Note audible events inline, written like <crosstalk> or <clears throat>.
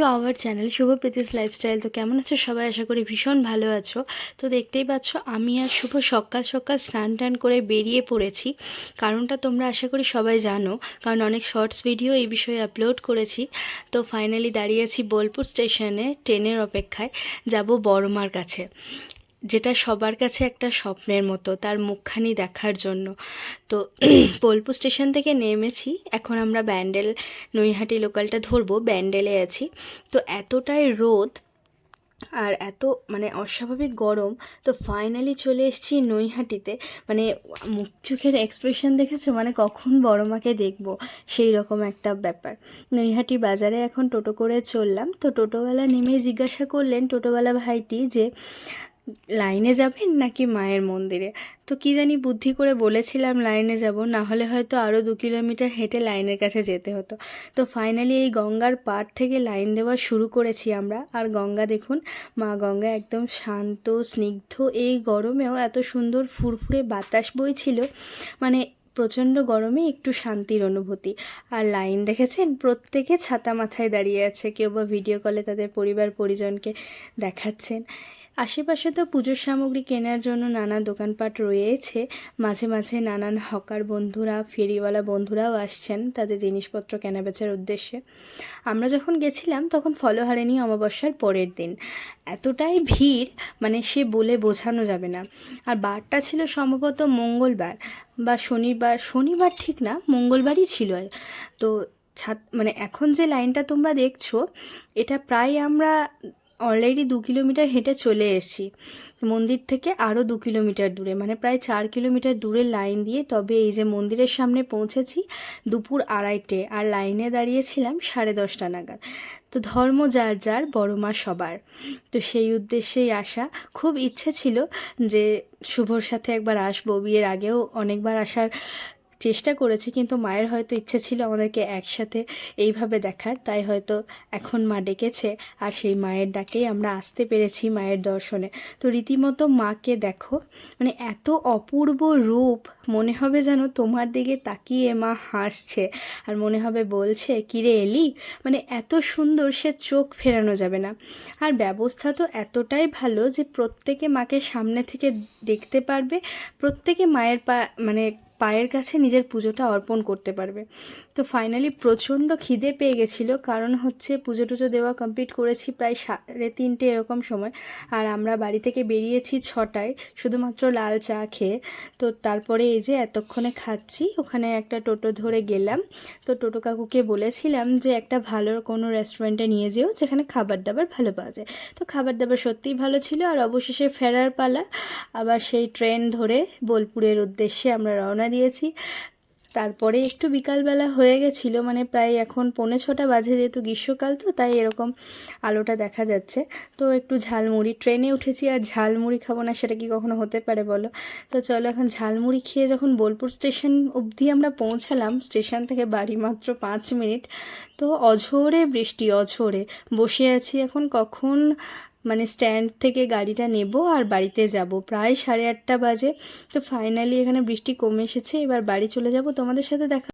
To our channel Shubho Preeti's lifestyle তো কেমন আছো সবাই? আশা করি ভীষণ ভালো আছো। তো দেখতেই পাচ্ছ, আমি আর শুভ সকাল সকাল স্নান টান করে বেরিয়ে পড়েছি। কারণটা তোমরা আশা করি সবাই জানো, কারণ অনেক শর্টস ভিডিও এই বিষয়ে আপলোড করেছি। তো ফাইনালি দাঁড়িয়েছি বোলপুর স্টেশনে ট্রেনের অপেক্ষায়, যাব বড়মার কাছে। যেটা সবার কাছে একটা স্বপ্নের মতো, তার মুখখানি দেখার জন্য। তো <clears throat> বোলপুর স্টেশন থেকে নেমেছি, এখন আমরা ব্যান্ডেল, নৈহাটি লোকালটা ধরবো, ব্যান্ডেলে আছি। তো এতটাই রোদ আর এত মানে অস্বাভাবিক গরম, তো ফাইনালি চলে এসেছি নৈহাটিতে। মানে মুখ চোখের এক্সপ্রেশন দেখেছ? মানে কখন বড় মাকে দেখব? সেই রকম একটা ব্যাপার। নৈহাটি বাজারে এখন টোটো করে চললাম, তো টোটোওয়ালা নেমে জিজ্ঞাসা করলেন, টোটোওয়ালা ভাইটি যে লাইনে যাবেন নাকি মায়ের মন্দিরে? তো কি জানি বুদ্ধি করে বলেছিলাম লাইনে যাব না হলে হয়তো আরও দু কিলোমিটার হেঁটে লাইনের কাছে যেতে হতো। তো ফাইনালি এই গঙ্গার পাড় থেকে লাইন দেওয়া শুরু করেছি আমরা। আর গঙ্গা দেখুন, মা গঙ্গা একদম শান্ত, স্নিগ্ধ। এই গরমেও এত সুন্দর ফুরফুরে বাতাস বইছিল মানে প্রচণ্ড গরমে একটু শান্তির অনুভূতি। আর লাইন দেখেছেন? প্রত্যেকে ছাতা মাথায় দাঁড়িয়ে আছে। কেউ বা ভিডিও কলে তাদের পরিবার, পরিজনকে দেখাচ্ছেন। আশেপাশে তো পুজোর সামগ্রী কেনার জন্য নানা দোকানপাট রয়েছে। মাঝে মাঝে নানান হকার বন্ধুরা, ফেরিওয়ালা বন্ধুরাও আসছেন তাদের জিনিসপত্র কেনাবেচার উদ্দেশ্যে। আমরা যখন গেছিলাম তখন ফলহারিণী অমাবস্যার পরের দিন। এতটাই ভিড় মানে সে বলে বোঝানো যাবে না। আর বারটা ছিল সম্ভবত মঙ্গলবার বা শনিবার শনিবার ঠিক না, মঙ্গলবারই ছিল। তো ছাদ মানে এখন যে লাইনটা তোমরা দেখছ, এটা প্রায় আমরা অলরেডি দু কিলোমিটার হেঁটে চলে এসেছি। মন্দির থেকে আরও দু কিলোমিটার দূরে মানে প্রায় চার কিলোমিটার দূরে লাইন দিয়ে। তবে এই যে মন্দিরের সামনে পৌঁছেছি দুপুর আড়াইটে, আর লাইনে দাঁড়িয়েছিলাম সাড়ে দশটা নাগাদ। তো ধর্ম যার যার, বড় মা সবার। তো সেই উদ্দেশ্যেই আসা। খুব ইচ্ছে ছিল যে শুভর সাথে একবার আসব। বিয়ের আগেও অনেকবার আসার চেষ্টা করেছি, কিন্তু মায়ের হয়তো ইচ্ছে ছিল আমাদেরকে একসাথে এইভাবে দেখার। তাই হয়তো এখন মা ডেকেছে আর সেই মায়ের ডাকেই আমরা আসতে পেরেছি মায়ের দর্শনে। তো রীতিমতো মাকে দেখো মানে এত অপূর্ব রূপ, মনে হবে যেন তোমার দিকে তাকিয়ে মা হাসছে আর মনে হবে বলছে, কিরে এলি? মানে এত সুন্দর সে চোখ ফেরানো যাবে না। আর ব্যবস্থা তো এতটাই ভালো যে প্রত্যেকে মাকে সামনে থেকে দেখতে পারবে, প্রত্যেকে মায়ের পা মানে পায়ের কাছে নিজের পুজোটা অর্পণ করতে পারবে। তো ফাইনালি প্রচণ্ড খিদে পেয়ে গেছিল, কারণ হচ্ছে পুজো টুজো দেওয়া কমপ্লিট করেছি প্রায় সাড়ে তিনটে এরকম সময়। আর আমরা বাড়ি থেকে বেরিয়েছি ছটায়, শুধুমাত্র লাল চা খেয়ে। তো তারপরে এই যে এতক্ষণে খাচ্ছি, ওখানে একটা টোটো ধরে গেলাম। তো টোটো কাকুকে বলেছিলাম যে একটা ভালো কোনো রেস্টুরেন্টে নিয়ে যেও, যেখানে খাবার দাবার ভালো পাওয়া যায়। তো খাবার দাবার সত্যিই ভালো ছিল, আর অবশেষে ফেরার পালা। আবার সেই ট্রেন ধরে বোলপুরের উদ্দেশ্যে আমরা রওনা দিয়েছি। তারপরে একটু বিকালবেলা হয়ে গেছিল মানে প্রায় এখন পৌনে ছটা বাজে যেহেতু গ্রীষ্মকাল তো, তাই এরকম আলোটা দেখা যাচ্ছে। তো একটু ঝালমুড়ি, ট্রেনে উঠেছি আর ঝালমুড়ি খাব না সেটা কি কখনো হতে পারে বলো? তো চলো এখন ঝালমুড়ি খেয়ে যখন বোলপুর স্টেশন অবধি আমরা পৌঁছালাম, স্টেশন থেকে বাড়ি মাত্র পাঁচ মিনিট। তো অঝোরে বৃষ্টি, অঝোরে। বসে আছি এখন কখন? মানে স্ট্যান্ড থেকে গাড়িটা নেব আর বাড়িতে যাব। প্রায় সাড়ে আটটা বাজে। তো ফাইনালি এখানে বৃষ্টি কমে এসেছে, এবার বাড়ি চলে যাব। তোমাদের সাথে দেখা